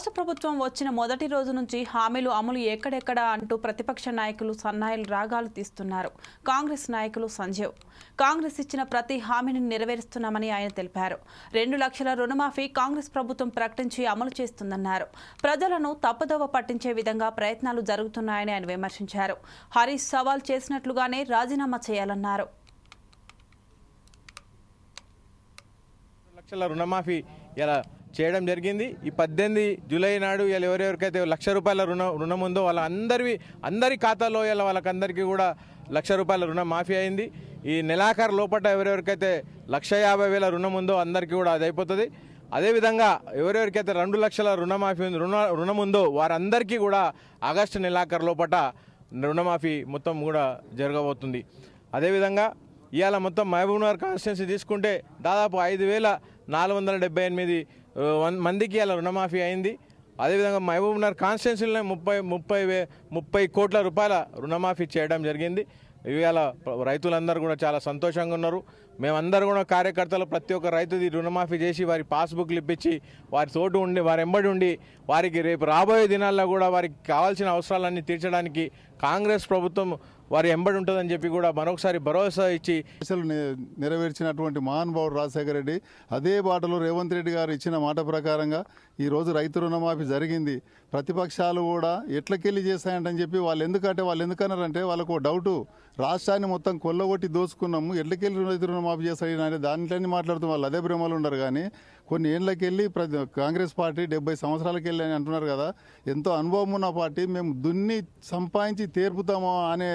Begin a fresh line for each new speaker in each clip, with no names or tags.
రాష్ట్ర ప్రభుత్వం వచ్చిన మొదటి రోజు నుంచి హామీలు అమలు ఎక్కడెక్కడ అంటూ ప్రతిపక్ష నాయకులు సన్నాయిలు రాగాలు తీస్తున్నారు. కాంగ్రెస్ నాయకులు సంజీవ్. కాంగ్రెస్ ఇచ్చిన ప్రతి హామీని నెరవేరుస్తున్నామని ఆయన తెలిపారు. రెండు లక్షల రుణమాఫీ కాంగ్రెస్ ప్రభుత్వం ప్రకటించి అమలు చేస్తుందన్నారు. ప్రజలను తప్పుదోవ పట్టించే విధంగా ప్రయత్నాలు జరుగుతున్నాయని ఆయన విమర్శించారు. హరీష్ సవాల్ చేసినట్లుగానే రాజీనామా చేయాలన్నారు.
లక్షల రుణమాఫీ ఇలా చేయడం జరిగింది. ఈ పద్దెనిమిది జూలై నాడు ఇలా ఎవరెవరికైతే లక్ష రూపాయల రుణ రుణం ఉందో వాళ్ళ అందరి అందరి ఖాతాలో ఇలా వాళ్ళకందరికీ కూడా లక్ష రూపాయల రుణం మాఫీ అయింది. ఈ నెలాఖరు లోపల ఎవరెవరికైతే లక్ష యాభై వేల రుణం ఉందో అందరికీ కూడా అది అయిపోతుంది. అదేవిధంగా ఎవరెవరికైతే రెండు లక్షల రుణమాఫీ ఉంది రుణ రుణం ఉందో వారందరికీ కూడా ఆగస్టు నెలాఖరు లోపల రుణమాఫీ మొత్తం కూడా జరగబోతుంది. అదేవిధంగా ఇవాళ మొత్తం మహబూబ్నగర్ కాన్స్టిట్యున్సీ తీసుకుంటే దాదాపు ఐదు వేల నాలుగు వందల డెబ్బై ఎనిమిది మందికి అలా రుణమాఫీ అయింది. అదేవిధంగా మహబూబ్నగర్ కాన్స్టిట్యున్సీలోనే ముప్పై ముప్పై వే ముప్పై కోట్ల రూపాయల రుణమాఫీ చేయడం జరిగింది. ఇవాళ రైతులందరూ కూడా చాలా సంతోషంగా ఉన్నారు. మేమందరూ కూడా కార్యకర్తలు ప్రతి ఒక్క రైతుది రుణమాఫీ చేసి వారి పాస్బుక్లు ఇప్పించి వారి తోటు ఉండి వారి ఎంబడి ఉండి వారికి రేపు రాబోయే దినాల్లో కూడా వారికి కావాల్సిన అవసరాలన్నీ తీర్చడానికి కాంగ్రెస్ ప్రభుత్వం వారి ఎంబడి ఉంటుందని చెప్పి కూడా మరొకసారి భరోసా ఇచ్చి
ఆశలు నెరవేర్చినటువంటి మహానుభావుడు రాజశేఖర రెడ్డి అదే బాటలో రేవంత్ రెడ్డి గారు ఇచ్చిన మాట ప్రకారంగా ఈరోజు రైతు రుణమాఫీ జరిగింది. ప్రతిపక్షాలు కూడా ఎట్లకెళ్ళి చేశాయంటని చెప్పి వాళ్ళు ఎందుకంటే వాళ్ళు ఎందుకన్నారంటే వాళ్ళకు డౌటు. రాష్ట్రాన్ని మొత్తం కొల్లగొట్టి దోచుకున్నాము ఎట్లకెళ్ళి రైతు రుణమాఫీ చేస్తాడు అంటే దాంట్లోనే మాట్లాడుతూ వాళ్ళు అదే భ్రమలు ఉండరు కానీ కొన్ని ఏళ్ళకెళ్ళి ప్రతి కాంగ్రెస్ పార్టీ డెబ్బై సంవత్సరాలకి వెళ్ళి అని అంటున్నారు కదా ఎంతో అనుభవం ఉన్న పార్టీ మేము దున్ని సంపాదించి తీర్పుతామో అనే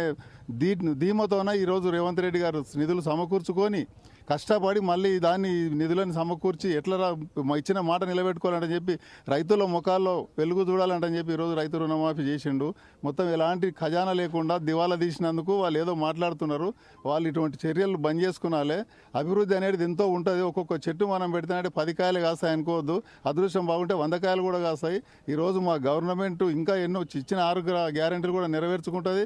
దీ ధీమతోన ఈరోజు రేవంత్ రెడ్డి గారు నిధులు సమకూర్చుకొని కష్టపడి మళ్ళీ దాన్ని నిధులను సమకూర్చి ఎట్లా ఇచ్చిన మాట నిలబెట్టుకోవాలంటని చెప్పి రైతుల ముఖాల్లో వెలుగు చూడాలంటని చెప్పి ఈరోజు రైతు రుణమాఫీ చేసిండు. మొత్తం ఎలాంటి ఖజానా లేకుండా దివాలా తీసినందుకు వాళ్ళు ఏదో మాట్లాడుతున్నారు. వాళ్ళు ఇటువంటి చర్యలు బంద్ చేసుకున్నాలే. అభివృద్ధి అనేది ఎంతో ఉంటుంది. ఒక్కొక్క చెట్టు మనం పెడితేనంటే పది కాయలు కాస్తాయి అనుకోవద్దు. అదృష్టం బాగుంటే వంద కాయలు కూడా కాస్తాయి. ఈరోజు మా గవర్నమెంట్ ఇంకా ఎన్నో ఇచ్చిన ఆరోగ్య గ్యారెంటీలు కూడా నెరవేర్చుకుంటుంది.